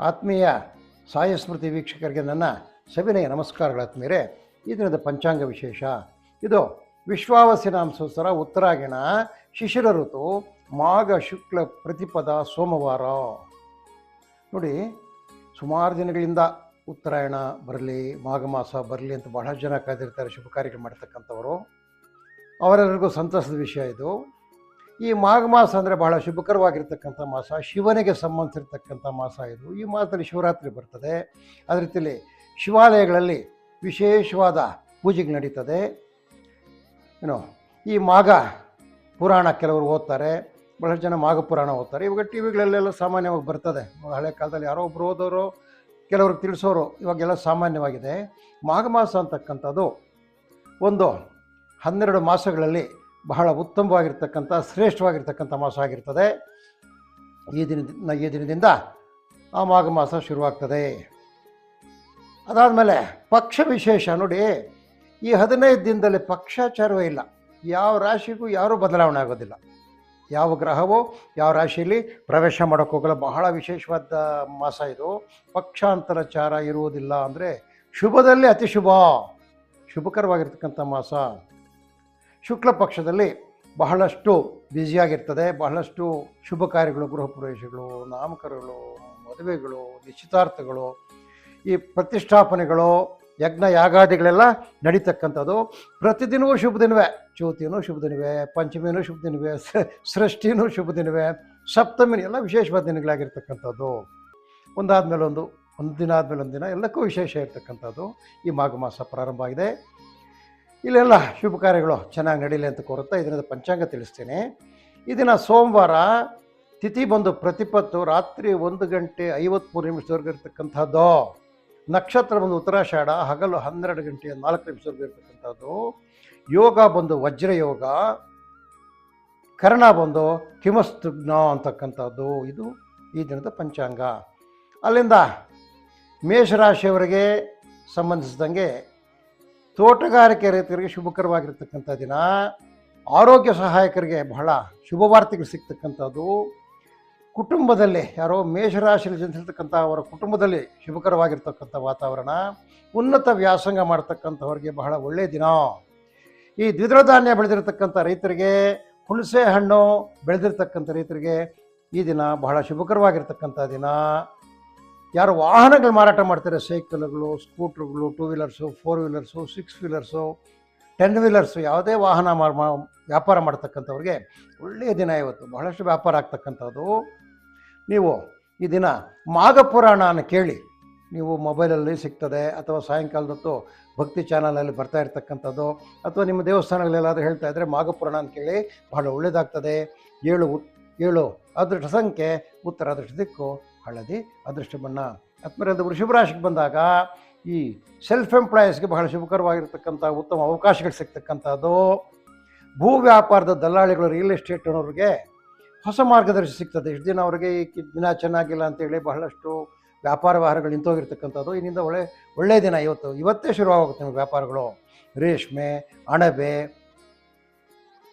ಆತ್ಮೀಯ ಸಾಯಸ್ಮೃತಿ ವೀಕ್ಷಕರಿಗೆ ನನ್ನ ಸವಿನಯ ನಮಸ್ಕಾರಗಳ ಈ ದಿನದ ಪಂಚಾಂಗ ವಿಶೇಷ. ಇದು ವಿಶ್ವಾವಸಿನಾಂ ಸಂವತ್ಸರ ಉತ್ತರಾಯಣ ಶಿಶಿರ ಋತು ಮಾಘ ಶುಕ್ಲ ಪ್ರತಿಪದ ಸೋಮವಾರ. ನೋಡಿ, ಸುಮಾರು ದಿನಗಳಿಂದ ಉತ್ತರಾಯಣ ಬರಲಿ, ಮಾಘ ಮಾಸ ಬರಲಿ ಅಂತ ಬಹಳ ಜನ ಕಾದಿರ್ತಾರೆ, ಶುಭ ಕಾರ್ಯಗಳು ಮಾಡ್ತಕ್ಕಂಥವರು. ಅವರೆಲ್ಲರಿಗೂ ಸಂತಸದ ವಿಷಯ ಇದು. ಈ ಮಾಘ ಮಾಸ ಅಂದರೆ ಬಹಳ ಶುಭಕರವಾಗಿರ್ತಕ್ಕಂಥ ಮಾಸ, ಶಿವನಿಗೆ ಸಂಬಂಧಿಸಿರ್ತಕ್ಕಂಥ ಮಾಸ ಇದು. ಈ ಮಾಸದಲ್ಲಿ ಶಿವರಾತ್ರಿ ಬರ್ತದೆ. ಅದೇ ರೀತಿಯಲ್ಲಿ ಶಿವಾಲಯಗಳಲ್ಲಿ ವಿಶೇಷವಾದ ಪೂಜೆಗೆ ನಡೀತದೆ. ಏನು, ಈ ಮಾಘ ಪುರಾಣ ಕೆಲವರು ಓದ್ತಾರೆ, ಬಹಳಷ್ಟು ಜನ ಮಾಘ ಪುರಾಣ ಓದ್ತಾರೆ. ಇವಾಗ ಟಿ ವಿಗಳಲ್ಲೆಲ್ಲ ಸಾಮಾನ್ಯವಾಗಿ ಬರ್ತದೆ. ಹಳೆ ಕಾಲದಲ್ಲಿ ಯಾರೋ ಒಬ್ಬರು ಓದೋರು ಕೆಲವರು ತಿಳಿಸೋರು, ಇವಾಗೆಲ್ಲ ಸಾಮಾನ್ಯವಾಗಿದೆ. ಮಾಘ ಮಾಸ ಅಂತಕ್ಕಂಥದ್ದು ಒಂದು ಹನ್ನೆರಡು ಮಾಸಗಳಲ್ಲಿ ಬಹಳ ಉತ್ತಮವಾಗಿರ್ತಕ್ಕಂಥ, ಶ್ರೇಷ್ಠವಾಗಿರ್ತಕ್ಕಂಥ ಮಾಸ ಆಗಿರ್ತದೆ. ಈ ದಿನದಿಂದ ಈ ದಿನದಿಂದ ಆ ಮಾಘ ಮಾಸ ಶುರುವಾಗ್ತದೆ. ಅದಾದಮೇಲೆ ಪಕ್ಷ ವಿಶೇಷ ನೋಡಿ, ಈ ಹದಿನೈದು ದಿನದಲ್ಲಿ ಪಕ್ಷಾಚಾರವೇ ಇಲ್ಲ. ಯಾವ ರಾಶಿಗೂ ಯಾರೂ ಬದಲಾವಣೆ ಆಗೋದಿಲ್ಲ. ಯಾವ ಗ್ರಹವೋ, ಯಾವ ರಾಶಿಯಲ್ಲಿ ಪ್ರವೇಶ ಮಾಡೋಕ್ಕೋಗಲ್ಲ ಬಹಳ ವಿಶೇಷವಾದ ಮಾಸ ಇದು. ಪಕ್ಷಾಂತರಚಾರ ಇರುವುದಿಲ್ಲ ಅಂದರೆ ಶುಭದಲ್ಲಿ ಅತಿ ಶುಭ. ಶುಭಕರವಾಗಿರ್ತಕ್ಕಂಥ ಮಾಸ. ಶುಕ್ಲ ಪಕ್ಷದಲ್ಲಿ ಬಹಳಷ್ಟು ಬ್ಯುಸಿಯಾಗಿರ್ತದೆ ಬಹಳಷ್ಟು ಶುಭ ಕಾರ್ಯಗಳು, ಗೃಹ ಪ್ರವೇಶಗಳು ನಾಮಕರಣಗಳು ಮದುವೆಗಳು, ನಿಶ್ಚಿತಾರ್ಥಗಳು, ಈ ಪ್ರತಿಷ್ಠಾಪನೆಗಳು, ಯಜ್ಞ ಯಾಗಾದಿಗಳೆಲ್ಲ ನಡೀತಕ್ಕಂಥದ್ದು. ಪ್ರತಿದಿನವೂ ಶುಭ ದಿನವೇ. ಜ್ಯೋತಿನೂ ಶುಭ ದಿನವೇ ಪಂಚಮಿಯೂ ಶುಭ ದಿನವೇ ಸೃಷ್ಟಿನೂ ಶುಭ ದಿನವೇ ಸಪ್ತಮಿ ಎಲ್ಲ ವಿಶೇಷವಾದ ದಿನಗಳಾಗಿರ್ತಕ್ಕಂಥದ್ದು. ಒಂದಾದ್ಮೇಲೆ ಒಂದು ಒಂದು ದಿನ ಆದಮೇಲೆ ಒಂದು ದಿನ ಎಲ್ಲಕ್ಕೂ ವಿಶೇಷ ಇರ್ತಕ್ಕಂಥದ್ದು. ಈ ಮಾಘ ಮಾಸ ಪ್ರಾರಂಭ ಆಗಿದೆ. ಇಲ್ಲೆಲ್ಲ ಶುಭ ಕಾರ್ಯಗಳು ಚೆನ್ನಾಗಿ ನಡೀಲಿ ಅಂತ ಕೋರುತ್ತಾ ಇದರಿಂದ ಪಂಚಾಂಗ ತಿಳಿಸ್ತೇನೆ. ಇದನ್ನು ಸೋಮವಾರ ತಿಥಿ ಬಂದು ಪ್ರತಿಪತ್ತು ರಾತ್ರಿ ಒಂದು ಗಂಟೆ ಐವತ್ತ್ಮೂರು ನಿಮಿಷದವರೆಗೆ ಇರ್ತಕ್ಕಂಥದ್ದು. ನಕ್ಷತ್ರ ಬಂದು ಉತ್ತರಾಷಾಢ, ಹಗಲು ಹನ್ನೆರಡು ಗಂಟೆ ನಾಲ್ಕು ನಿಮಿಷದವರೆಗೆ ಇರ್ತಕ್ಕಂಥದ್ದು. ಯೋಗ ಬಂದು ವಜ್ರ ಯೋಗ, ಕರ್ಣ ಬಂದು ಕಿಮಸ್ತುಗ್ನ ಅಂತಕ್ಕಂಥದ್ದು. ಇದು ಈ ದಿನದ ಪಂಚಾಂಗ. ಅಲ್ಲಿಂದ ಮೇಷರಾಶಿಯವರಿಗೆ ಸಂಬಂಧಿಸಿದಂಗೆ ತೋಟಗಾರಿಕೆ ರೈತರಿಗೆ ಶುಭಕರವಾಗಿರ್ತಕ್ಕಂಥ ದಿನ ಆರೋಗ್ಯ ಸಹಾಯಕರಿಗೆ ಬಹಳ ಶುಭ ವಾರ್ತೆಗಳು ಸಿಗ್ತಕ್ಕಂಥದ್ದು. ಕುಟುಂಬದಲ್ಲಿ ಯಾರೋ ಮೇಷರಾಶಿಯಲ್ಲಿ ಜನಿಸಿರ್ತಕ್ಕಂಥ ಅವರ ಕುಟುಂಬದಲ್ಲಿ ಶುಭಕರವಾಗಿರ್ತಕ್ಕಂಥ ವಾತಾವರಣ, ಉನ್ನತ ವ್ಯಾಸಂಗ ಮಾಡ್ತಕ್ಕಂಥವ್ರಿಗೆ ಬಹಳ ಒಳ್ಳೆಯ ದಿನ. ಈ ದ್ವಿದಳ ಧಾನ್ಯ ಬೆಳೆದಿರ್ತಕ್ಕಂಥ ರೈತರಿಗೆ, ಹುಣಸೆ ಹಣ್ಣು ಬೆಳೆದಿರ್ತಕ್ಕಂಥ ರೈತರಿಗೆ ಈ ದಿನ ಬಹಳ ಶುಭಕರವಾಗಿರ್ತಕ್ಕಂಥ ದಿನ. ಯಾರು ವಾಹನಗಳು ಮಾರಾಟ ಮಾಡ್ತಾರೆ? ಸೈಕಲ್ಗಳು, ಸ್ಕೂಟ್ರುಗಳು two wheelers four wheelers six wheelers ten wheelers ಯಾವುದೇ ವಾಹನ ಮಾ- ವ್ಯಾಪಾರ ಮಾಡ್ತಕ್ಕಂಥವ್ರಿಗೆ ಒಳ್ಳೆಯ ದಿನ ಇವತ್ತು. ಬಹಳಷ್ಟು ವ್ಯಾಪಾರ ಆಗ್ತಕ್ಕಂಥದ್ದು. ನೀವು ಈ ದಿನ ಮಾಘ ಪುರಾಣನ ಕೇಳಿ. ನೀವು ಮೊಬೈಲಲ್ಲಿ ಸಿಗ್ತದೆ ಅಥವಾ ಸಾಯಂಕಾಲದತ್ತು ಭಕ್ತಿ ಚಾನಲಲ್ಲಿ ಬರ್ತಾ ಇರ್ತಕ್ಕಂಥದ್ದು ಅಥವಾ ನಿಮ್ಮ ದೇವಸ್ಥಾನಗಳೆಲ್ಲಾದರೂ ಹೇಳ್ತಾ ಇದ್ದರೆ ಅಂತ ಕೇಳಿ. ಬಹಳ ಒಳ್ಳೆಯದಾಗ್ತದೆ. ಏಳು ಏಳು ಅದೃಷ್ಟ ಸಂಖ್ಯೆ ಉತ್ತರ ಅದೃಷ್ಟ ದಿಕ್ಕು ಹಳದಿ ಅದೃಷ್ಟ ಬಣ್ಣ. ಆತ್ಮರಿಂದ ವೃಷಭ ರಾಶಿಗೆ ಬಂದಾಗ ಈ ಸೆಲ್ಫ್ ಎಂಪ್ಲಾಯೀಸ್ಗೆ ಬಹಳ ಶುಭಕರವಾಗಿರ್ತಕ್ಕಂಥ ಉತ್ತಮ ಅವಕಾಶಗಳು ಸಿಗ್ತಕ್ಕಂಥದ್ದು. ಭೂ ವ್ಯಾಪಾರದ ದಲ್ಲಾಳಿಗಳು ರಿಯಲ್ ಎಸ್ಟೇಟ್ ಅನ್ನೋರಿಗೆ ಹೊಸ ಮಾರ್ಗದರ್ಶಿ ಸಿಗ್ತದೆ. ಇಷ್ಟು ದಿನ ಅವರಿಗೆ ದಿನ ಚೆನ್ನಾಗಿಲ್ಲ ಅಂತೇಳಿ ಬಹಳಷ್ಟು ವ್ಯಾಪಾರ ವ್ಯವಹಾರಗಳು ನಿಂತೋಗಿರ್ತಕ್ಕಂಥದ್ದು. ಇನ್ನಿಂದ ಒಳ್ಳೆ ಒಳ್ಳೆಯ ದಿನ ಇವತ್ತು. ಇವತ್ತೇ ಶುರುವಾಗುತ್ತೆ ನಿಮ್ಮ ವ್ಯಾಪಾರಗಳು. ರೇಷ್ಮೆ, ಅಣಬೆ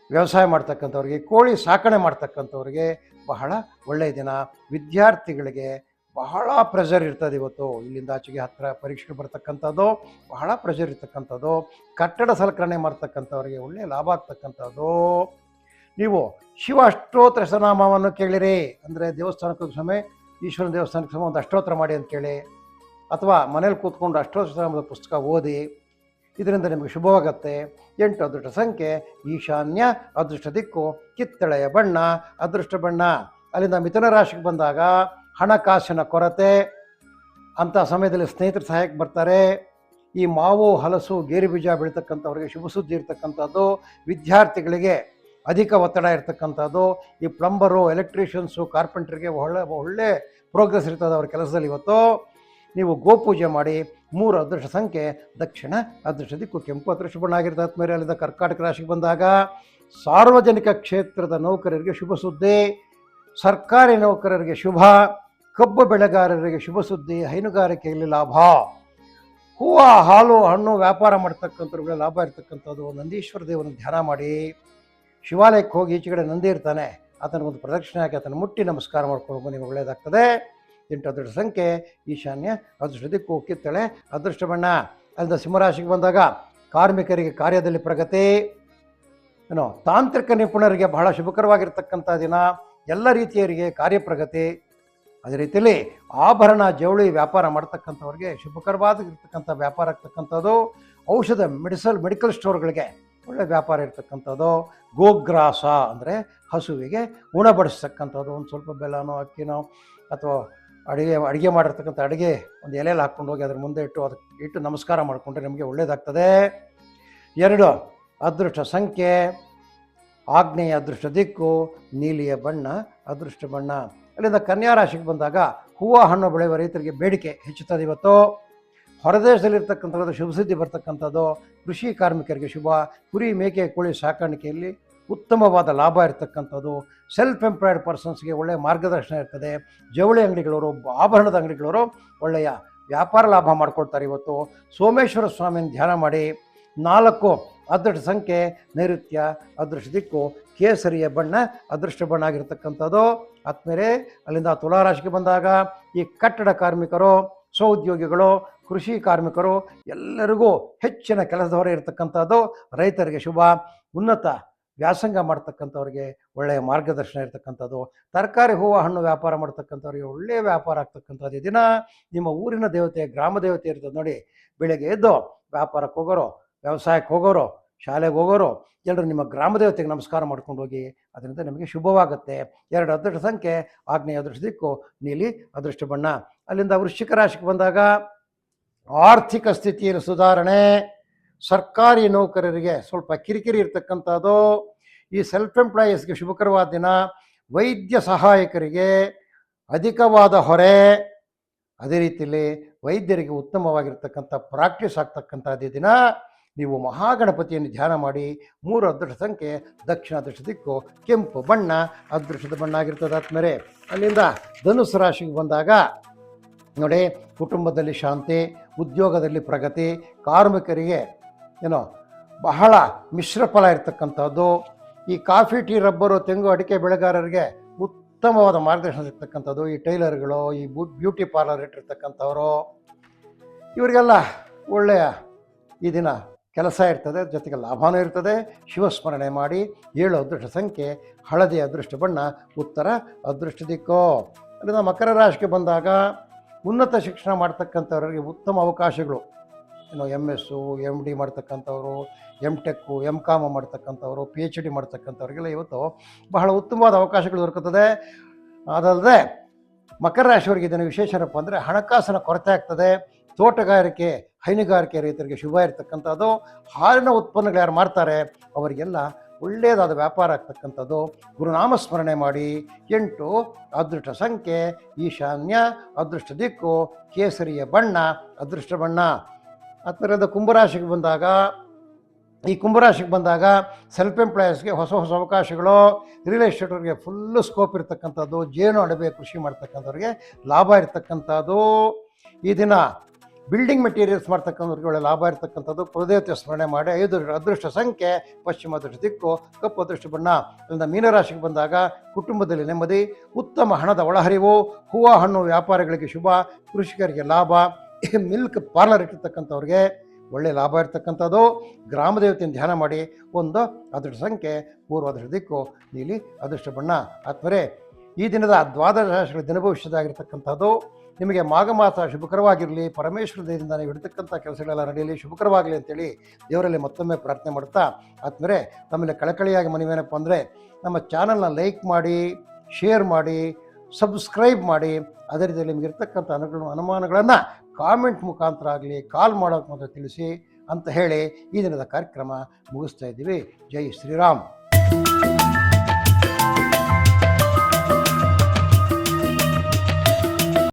ವ್ಯವಸಾಯ ಮಾಡ್ತಕ್ಕಂಥವ್ರಿಗೆ, ಕೋಳಿ ಸಾಕಣೆ ಮಾಡ್ತಕ್ಕಂಥವ್ರಿಗೆ ಬಹಳ ಒಳ್ಳೆಯ ದಿನ. ವಿದ್ಯಾರ್ಥಿಗಳಿಗೆ ಬಹಳ ಪ್ರೆಷರ್ ಇರ್ತದೆ ಇವತ್ತು. ಇಲ್ಲಿಂದ ಆಚೆಗೆ ಹತ್ತಿರ ಪರೀಕ್ಷೆಗೆ ಬರ್ತಕ್ಕಂಥದ್ದು, ಬಹಳ ಪ್ರೆಷರ್ ಇರ್ತಕ್ಕಂಥದ್ದು. ಕಟ್ಟಡ ಸಲಕರಣೆ ಮಾಡ್ತಕ್ಕಂಥವ್ರಿಗೆ ಒಳ್ಳೆಯ ಲಾಭ ಆಗ್ತಕ್ಕಂಥದ್ದು. ನೀವು ಶಿವ ಅಷ್ಟೋತ್ರ ಹೆಸರನಾಮವನ್ನು ಕೇಳಿರಿ. ಅಂದರೆ ದೇವಸ್ಥಾನಕ್ಕೆ ಸಮಯ ಈಶ್ವರನ ದೇವಸ್ಥಾನಕ್ಕೆ ಸಮಯ ಒಂದು ಅಷ್ಟೋತ್ತರ ಮಾಡಿ ಅಂತ ಕೇಳಿ ಅಥವಾ ಮನೇಲಿ ಕೂತ್ಕೊಂಡು ಹೆಸರನಾಮದ ಪುಸ್ತಕ ಓದಿ ಇದರಿಂದ ನಿಮಗೆ ಶುಭವಾಗತ್ತೆ. ಎಂಟು ಅದೃಷ್ಟ ಸಂಖ್ಯೆ, ಈಶಾನ್ಯ, ಅದೃಷ್ಟ ದಿಕ್ಕು, ಕಿತ್ತಳೆಯ ಬಣ್ಣ, ಅದೃಷ್ಟ ಬಣ್ಣ. ಅಲ್ಲಿಂದ ಮಿಥುನ ರಾಶಿಗೆ ಬಂದಾಗ ಹಣಕಾಸಿನ ಕೊರತೆ. ಅಂಥ ಸಮಯದಲ್ಲಿ ಸ್ನೇಹಿತರು ಸಹಾಯಕ್ಕೆ ಬರ್ತಾರೆ. ಈ ಮಾವು, ಹಲಸು, ಗೇರು ಬೀಜ ಬೆಳೀತಕ್ಕಂಥವ್ರಿಗೆ ಶುಭ ಸುದ್ದಿ ಇರ್ತಕ್ಕಂಥದ್ದು. ವಿದ್ಯಾರ್ಥಿಗಳಿಗೆ ಅಧಿಕ ಒತ್ತಡ ಇರತಕ್ಕಂಥದ್ದು. ಈ ಪ್ಲಂಬರು, ಎಲೆಕ್ಟ್ರಿಷಿಯನ್ಸು, ಕಾರ್ಪೆಂಟ್ರಿಗೆ ಒಳ್ಳೆ ಒಳ್ಳೆ ಪ್ರೋಗ್ರೆಸ್ ಇರ್ತದೆ ಅವ್ರ ಕೆಲಸದಲ್ಲಿ ಇವತ್ತು. ನೀವು ಗೋಪೂಜೆ ಮಾಡಿ ಮೂರು ಅದೃಷ್ಟ ಸಂಖ್ಯೆ, ದಕ್ಷಿಣ ಅದೃಷ್ಟ ದಿಕ್ಕು, ಕೆಂಪು ಅದೃಷ್ಟ ಬಣ್ಣ ಆಗಿರ್ತದೆ ಮೇಲೆ ಅಲ್ಲಿಂದ ಕರ್ಕಾಟಕ ರಾಶಿಗೆ ಬಂದಾಗ ಸಾರ್ವಜನಿಕ ಕ್ಷೇತ್ರದ ನೌಕರರಿಗೆ ಶುಭ ಸುದ್ದಿ, ಸರ್ಕಾರಿ ನೌಕರರಿಗೆ ಶುಭ, ಕಬ್ಬು ಬೆಳೆಗಾರರಿಗೆ ಶುಭ ಸುದ್ದಿ, ಹೈನುಗಾರಿಕೆಯಲ್ಲಿ ಲಾಭ. ಹೂವು, ಹಾಲು, ಹಣ್ಣು ವ್ಯಾಪಾರ ಮಾಡ್ತಕ್ಕಂಥವ್ರಿಗೆ ಲಾಭ ಇರ್ತಕ್ಕಂಥದ್ದು. ನಂದೀಶ್ವರ ದೇವನ ಧ್ಯಾನ ಮಾಡಿ. ಶಿವಾಲಯಕ್ಕೆ ಹೋಗಿ ಈಚೆಗಡೆ ನಂದಿ ಇರ್ತಾನೆ. ಆತನ ಒಂದು ಪ್ರದಕ್ಷಿಣೆ ಹಾಕಿ ಆತನ ಮುಟ್ಟಿ ನಮಸ್ಕಾರ ಮಾಡ್ಕೊಂಡು ನಿಮಗೆ ಒಳ್ಳೆಯದಾಗ್ತದೆ ಎಂಟು ಅದೃಷ್ಟ ಸಂಖ್ಯೆ, ಈಶಾನ್ಯ ಅದೃಷ್ಟ ದಿಕ್ಕು ಅದೃಷ್ಟ ಬಣ್ಣ. ಅಲ್ಲಿಂದ ಸಿಂಹರಾಶಿಗೆ ಬಂದಾಗ ಕಾರ್ಮಿಕರಿಗೆ ಕಾರ್ಯದಲ್ಲಿ ಪ್ರಗತಿ. ಏನೋ ತಾಂತ್ರಿಕ ನಿಪುಣರಿಗೆ ಬಹಳ ಶುಭಕರವಾಗಿರ್ತಕ್ಕಂಥ ದಿನ. ಎಲ್ಲ ರೀತಿಯರಿಗೆ ಕಾರ್ಯಪ್ರಗತಿ ಅದೇ ರೀತಿಯಲ್ಲಿ ಆಭರಣ, ಜವಳಿ ವ್ಯಾಪಾರ ಮಾಡ್ತಕ್ಕಂಥವ್ರಿಗೆ ಶುಭಕರವಾದ ಇರ್ತಕ್ಕಂಥ ವ್ಯಾಪಾರ ಆಗ್ತಕ್ಕಂಥದ್ದು. ಔಷಧ, ಮೆಡಿಸಲ್, ಮೆಡಿಕಲ್ ಸ್ಟೋರ್ಗಳಿಗೆ ಒಳ್ಳೆ ವ್ಯಾಪಾರ ಇರ್ತಕ್ಕಂಥದ್ದು. ಗೋಗ್ರಾಸ ಅಂದರೆ ಹಸುವಿಗೆ ಉಣಬಡಿಸ್ತಕ್ಕಂಥದ್ದು ಒಂದು ಸ್ವಲ್ಪ ಬೆಲ್ಲನೋ, ಅಕ್ಕಿನೋ ಅಥವಾ ಅಡುಗೆ ಅಡುಗೆ ಮಾಡಿರ್ತಕ್ಕಂಥ ಅಡುಗೆ ಒಂದು ಎಲೆಯಲ್ಲಿ ಹಾಕ್ಕೊಂಡು ಹೋಗಿ ಅದ್ರ ಮುಂದೆ ಇಟ್ಟು ಅದಕ್ಕೆ ಇಟ್ಟು ನಮಸ್ಕಾರ ಮಾಡಿಕೊಂಡ್ರೆ ನಿಮಗೆ ಒಳ್ಳೆಯದಾಗ್ತದೆ ಎರಡು, ಅದೃಷ್ಟ ಸಂಖ್ಯೆ, ಆಗ್ನೇಯ ಅದೃಷ್ಟ ದಿಕ್ಕು, ನೀಲಿಯ ಬಣ್ಣ, ಅದೃಷ್ಟ ಬಣ್ಣ. ಅಲ್ಲಿಂದ ಕನ್ಯಾ ರಾಶಿಗೆ ಬಂದಾಗ ಹೂವು, ಹಣ್ಣು ಬೆಳೆಯುವ ರೈತರಿಗೆ ಬೇಡಿಕೆ ಹೆಚ್ಚುತ್ತದೆ ಇವತ್ತು. ಹೊರದೇಶದಲ್ಲಿರ್ತಕ್ಕಂಥದ್ದು ಶುಭ ಸುದ್ದಿ ಬರ್ತಕ್ಕಂಥದ್ದು. ಕೃಷಿ ಕಾರ್ಮಿಕರಿಗೆ ಶುಭ. ಕುರಿ, ಮೇಕೆ, ಕೋಳಿ ಸಾಕಾಣಿಕೆಯಲ್ಲಿ ಉತ್ತಮವಾದ ಲಾಭ ಇರತಕ್ಕಂಥದ್ದು. ಸೆಲ್ಫ್ ಎಂಪ್ಲಾಯ್ಡ್ ಪರ್ಸನ್ಸ್ಗೆ ಒಳ್ಳೆಯ ಮಾರ್ಗದರ್ಶನ ಇರ್ತದೆ. ಜವಳಿ ಅಂಗಡಿಗಳವರು, ಆಭರಣದ ಅಂಗಡಿಗಳವರು ಒಳ್ಳೆಯ ವ್ಯಾಪಾರ ಲಾಭ ಮಾಡ್ಕೊಳ್ತಾರೆ ಇವತ್ತು. ಸೋಮೇಶ್ವರ ಸ್ವಾಮಿಯನ್ನು ಧ್ಯಾನ ಮಾಡಿ, ನಾಲ್ಕು ಅದೃಷ್ಟ ಸಂಖ್ಯೆ, ನೈಋತ್ಯ ಅದೃಷ್ಟ ದಿಕ್ಕು, ಕೇಸರಿಯ ಬಣ್ಣ, ಅದೃಷ್ಟ ಬಣ್ಣ ಆಗಿರ್ತಕ್ಕಂಥದ್ದು. ಆದ್ಮೇಲೆ ಅಲ್ಲಿಂದ ತುಲಾರಾಶಿಗೆ ಬಂದಾಗ ಈ ಕಟ್ಟಡ ಕಾರ್ಮಿಕರು ಸ್ವಉದ್ಯೋಗಿಗಳು ಕೃಷಿ ಕಾರ್ಮಿಕರು ಎಲ್ಲರಿಗೂ ಹೆಚ್ಚಿನ ಕೆಲಸದವರೇ ಇರತಕ್ಕಂಥದ್ದು. ರೈತರಿಗೆ ಶುಭ. ಉನ್ನತ ವ್ಯಾಸಂಗ ಮಾಡ್ತಕ್ಕಂಥವ್ರಿಗೆ ಒಳ್ಳೆಯ ಮಾರ್ಗದರ್ಶನ ಇರತಕ್ಕಂಥದ್ದು, ತರಕಾರಿ ಹೂವು ಹಣ್ಣು ವ್ಯಾಪಾರ ಮಾಡ್ತಕ್ಕಂಥವ್ರಿಗೆ ಒಳ್ಳೆಯ ವ್ಯಾಪಾರ ಆಗ್ತಕ್ಕಂಥದ್ದು. ದಿನ ನಿಮ್ಮ ಊರಿನ ದೇವತೆ, ಗ್ರಾಮ ದೇವತೆ ಇರ್ತದೆ ನೋಡಿ, ಬೆಳಗ್ಗೆ ಎದ್ದು ವ್ಯಾಪಾರಕ್ಕೆ ಹೋಗೋರು, ವ್ಯವಸಾಯಕ್ಕೆ ಹೋಗೋರು, ಶಾಲೆಗೆ ಹೋಗೋರು ಎಲ್ಲರೂ ನಿಮ್ಮ ಗ್ರಾಮ ದೇವತೆಗೆ ನಮಸ್ಕಾರ ಮಾಡ್ಕೊಂಡು ಹೋಗಿ, ಅದರಿಂದ ನಿಮಗೆ ಶುಭವಾಗುತ್ತೆ. ಎರಡು ಅದೃಷ್ಟ ಸಂಖ್ಯೆ, ಆಗ್ನೇಯ ಅದೃಷ್ಟ ದಿಕ್ಕು, ನೀಲಿ ಅದೃಷ್ಟ ಬಣ್ಣ. ಅಲ್ಲಿಂದ ವೃಶ್ಚಿಕ ರಾಶಿಗೆ ಬಂದಾಗ ಆರ್ಥಿಕ ಸ್ಥಿತಿಯಲ್ಲಿ ಸುಧಾರಣೆ, ಸರ್ಕಾರಿ ನೌಕರರಿಗೆ ಸ್ವಲ್ಪ ಕಿರಿಕಿರಿ ಇರ್ತಕ್ಕಂಥದ್ದು. ಈ ಸೆಲ್ಫ್ ಎಂಪ್ಲಾಯೀಸ್ಗೆ ಶುಭಕರವಾದ ದಿನ. ವೈದ್ಯ ಸಹಾಯಕರಿಗೆ ಅಧಿಕವಾದ ಹೊರೆ. ಅದೇ ರೀತಿಯಲ್ಲಿ ವೈದ್ಯರಿಗೆ ಉತ್ತಮವಾಗಿರ್ತಕ್ಕಂಥ ಪ್ರಾಕ್ಟೀಸ್ ಆಗ್ತಕ್ಕಂಥದ್ದು ದಿನ. ನೀವು ಮಹಾಗಣಪತಿಯನ್ನು ಧ್ಯಾನ ಮಾಡಿ, ಮೂರು ಅದೃಷ್ಟ ಸಂಖ್ಯೆ, ದಕ್ಷಿಣ ಅದೃಷ್ಟ ದಿಕ್ಕು, ಕೆಂಪು ಬಣ್ಣ, ಅದೃಷ್ಟದ ಬಣ್ಣ ಆಗಿರ್ತದೆ ಆದ್ಮೇಲೆ ಅಲ್ಲಿಂದ ಧನುಸ್ ರಾಶಿಗೆ ಬಂದಾಗ ನೋಡಿ, ಕುಟುಂಬದಲ್ಲಿ ಶಾಂತಿ, ಉದ್ಯೋಗದಲ್ಲಿ ಪ್ರಗತಿ, ಕಾರ್ಮಿಕರಿಗೆ ಏನೋ ಬಹಳ ಮಿಶ್ರ ಫಲ ಇರ್ತಕ್ಕಂಥದ್ದು. ಈ ಕಾಫಿ, ಟೀ, ರಬ್ಬರು, ತೆಂಗು, ಅಡಿಕೆ ಬೆಳೆಗಾರರಿಗೆ ಉತ್ತಮವಾದ ಮಾರ್ಗದರ್ಶನ ಸಿಗ್ತಕ್ಕಂಥದ್ದು. ಈ ಟೈಲರ್ಗಳು, ಈ ಬ್ಯೂಟಿ ಪಾರ್ಲರ್ ಇಟ್ಟಿರ್ತಕ್ಕಂಥವರು. ಇವರಿಗೆಲ್ಲ ಒಳ್ಳೆಯ ಈ ದಿನ ಕೆಲಸ ಇರ್ತದೆ, ಜೊತೆಗೆ ಲಾಭನೂ ಇರ್ತದೆ. ಶಿವಸ್ಮರಣೆ ಮಾಡಿ ಏಳು ಅದೃಷ್ಟ ಸಂಖ್ಯೆ, ಹಳದಿ ಅದೃಷ್ಟ ಬಣ್ಣ, ಉತ್ತರ ಅದೃಷ್ಟ ದಿಕ್ಕು. ಅಂದರೆ ಮಕರ ರಾಶಿಗೆ ಬಂದಾಗ ಉನ್ನತ ಶಿಕ್ಷಣ ಮಾಡ್ತಕ್ಕಂಥವ್ರಿಗೆ ಉತ್ತಮ ಅವಕಾಶಗಳು. ಏನು ಎಂ ಎಸ್ಸು ಎಂ ಡಿ ಮಾಡ್ತಕ್ಕಂಥವ್ರು ಎಂ ಟೆಕ್ಕು ಎಂ ಕಾಮ ಮಾಡ್ತಕ್ಕಂಥವ್ರು ಪಿ ಎಚ್ ಡಿ ಮಾಡ್ತಕ್ಕಂಥವ್ರಿಗೆಲ್ಲ ಇವತ್ತು ಬಹಳ ಉತ್ತಮವಾದ ಅವಕಾಶಗಳು ದೊರಕುತ್ತದೆ. ಅದಲ್ಲದೆ ಮಕರ ರಾಶಿಯವರಿಗೆ ಇದನ್ನು ವಿಶೇಷ ಏನಪ್ಪ ಅಂದರೆ ಹಣಕಾಸಿನ ಕೊರತೆ ಆಗ್ತದೆ. ತೋಟಗಾರಿಕೆ, ಹೈನುಗಾರಿಕೆ ರೈತರಿಗೆ ಶುಭ ಇರತಕ್ಕಂಥದ್ದು. ಹಾಲಿನ ಉತ್ಪನ್ನಗಳು ಯಾರು ಮಾಡ್ತಾರೆ ಅವರಿಗೆಲ್ಲ ಒಳ್ಳೆಯದಾದ ವ್ಯಾಪಾರ ಆಗ್ತಕ್ಕಂಥದ್ದು. ಗುರುನಾಮ ಸ್ಮರಣೆ ಮಾಡಿ. ಎಂಟು, ಅದೃಷ್ಟ ಸಂಖ್ಯೆ, ಈಶಾನ್ಯ, ಅದೃಷ್ಟ ದಿಕ್ಕು, ಕೇಸರಿಯ ಬಣ್ಣ, ಅದೃಷ್ಟ ಬಣ್ಣ. ಅದರಿಂದ ಕುಂಭರಾಶಿಗೆ ಬಂದಾಗ, ಈ ಕುಂಭರಾಶಿಗೆ ಬಂದಾಗ ಸೆಲ್ಫ್ ಎಂಪ್ಲಾಯರ್ಸ್ಗೆ ಹೊಸ ಹೊಸ ಅವಕಾಶಗಳು ರಿಯಲ್ ಎಸ್ಟೇಟವ್ರಿಗೆ ಫುಲ್ಲು ಸ್ಕೋಪ್ ಇರ್ತಕ್ಕಂಥದ್ದು, ಜೇನು ಅಡಬೆ ಕೃಷಿ ಮಾಡ್ತಕ್ಕಂಥವ್ರಿಗೆ ಲಾಭ ಇರ್ತಕ್ಕಂಥದ್ದು. ಈ ದಿನ ಬಿಲ್ಡಿಂಗ್ ಮೆಟೀರಿಯಲ್ಸ್ ಮಾಡ್ತಕ್ಕಂಥವ್ರಿಗೆ ಒಳ್ಳೆ ಲಾಭ ಇರ್ತಕ್ಕಂಥದ್ದು. ಕುಲದೇವತೆ ಸ್ಮರಣೆ ಮಾಡಿ, ಐದು ಅದೃಷ್ಟ ಸಂಖ್ಯೆ, ಪಶ್ಚಿಮ ಅದೃಷ್ಟ ದಿಕ್ಕು, ಕಪ್ಪು ಅದೃಷ್ಟ ಬಣ್ಣ ಅಲ್ಲಿಂದ ಮೀನರಾಶಿಗೆ ಬಂದಾಗ ಕುಟುಂಬದಲ್ಲಿ ನೆಮ್ಮದಿ, ಉತ್ತಮ ಹಣದ ಒಳಹರಿವು, ಹೂವು, ಹಣ್ಣು ವ್ಯಾಪಾರಿಗಳಿಗೆ ಶುಭ, ಕೃಷಿಕರಿಗೆ ಲಾಭ ಮಿಲ್ಕ್ ಪಾರ್ಲರ್ ಇಟ್ಟಿರ್ತಕ್ಕಂಥವ್ರಿಗೆ ಒಳ್ಳೆ ಲಾಭ ಇರ್ತಕ್ಕಂಥದ್ದು. ಗ್ರಾಮ ದೇವತೆಯನ್ನು ಧ್ಯಾನ ಮಾಡಿ. ಒಂದು ಅದೃಷ್ಟ ಸಂಖ್ಯೆ, ಮೂರು ಅದೃಷ್ಟ ದಿಕ್ಕು, ನೀಲಿ ಅದೃಷ್ಟ ಬಣ್ಣ. ಆತ್ಮರೇ, ಈ ದಿನದ ದ್ವಾದಶ ದಿನಭವಿಷ್ಯದಾಗಿರ್ತಕ್ಕಂಥದ್ದು. ನಿಮಗೆ ಮಾಘ ಮಾಸ ಶುಭಕರವಾಗಿರಲಿ. ಪರಮೇಶ್ವರ ದೇವರಿಂದ ನೀವು ಹಿಡಿತಕ್ಕಂಥ ಕೆಲಸಗಳೆಲ್ಲ ನಡೆಯಲಿ. ಶುಭಕರವಾಗಲಿ ಅಂತೇಳಿ ದೇವರಲ್ಲಿ ಮತ್ತೊಮ್ಮೆ ಪ್ರಾರ್ಥನೆ ಮಾಡುತ್ತಾ. ಆದ್ಮೇಲೆ ತಮ್ಮಲ್ಲಿ ಕಳಕಳಿಯಾಗಿ ಮನವೇನಪ್ಪ ಅಂದರೆ, ನಮ್ಮ ಚಾನಲ್ನ ಲೈಕ್ ಮಾಡಿ ಶೇರ್ ಮಾಡಿ ಸಬ್ಸ್ಕ್ರೈಬ್ ಮಾಡಿ. ಅದೇ ರೀತಿಯಲ್ಲಿ ನಿಮಗೆ ಇರ್ತಕ್ಕಂಥ ಅನುಗಳು ಅನುಮಾನಗಳನ್ನು ಕಾಮೆಂಟ್ ಮುಖಾಂತರ ಆಗಲಿ, ಕಾಲ್ ಮಾಡೋಕೆ ಮಾತ್ರ ತಿಳಿಸಿ ಅಂತ ಹೇಳಿ ಈ ದಿನದ ಕಾರ್ಯಕ್ರಮ ಮುಗಿಸ್ತಾ ಇದ್ದೀವಿ. ಜೈ ಶ್ರೀರಾಮ್.